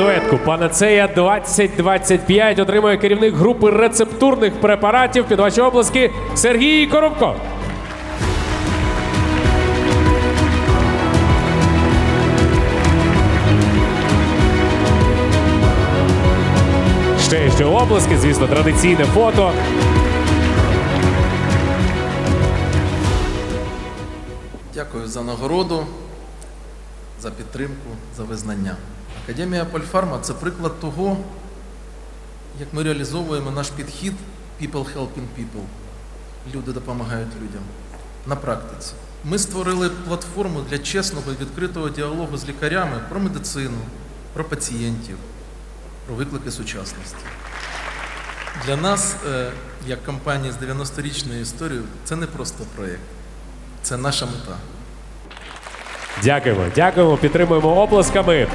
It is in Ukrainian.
Кубку Панацея 2025 отримує керівник групи рецептурних препаратів під ваші обласки Сергій Коробко. Ще ще обласки, звісно, традиційне фото. Дякую за нагороду, за підтримку, за визнання. Академія Польфарма це приклад того, як ми реалізовуємо наш підхід People Helping People. Люди допомагають людям на практиці. Ми створили платформу для чесного і відкритого діалогу з лікарями про медицину, про пацієнтів, про виклики сучасності. Для нас, е, як компанії з 90-річною історією, це не просто проєкт, це наша мета. Дякуємо, дякуємо, підтримуємо оплесками.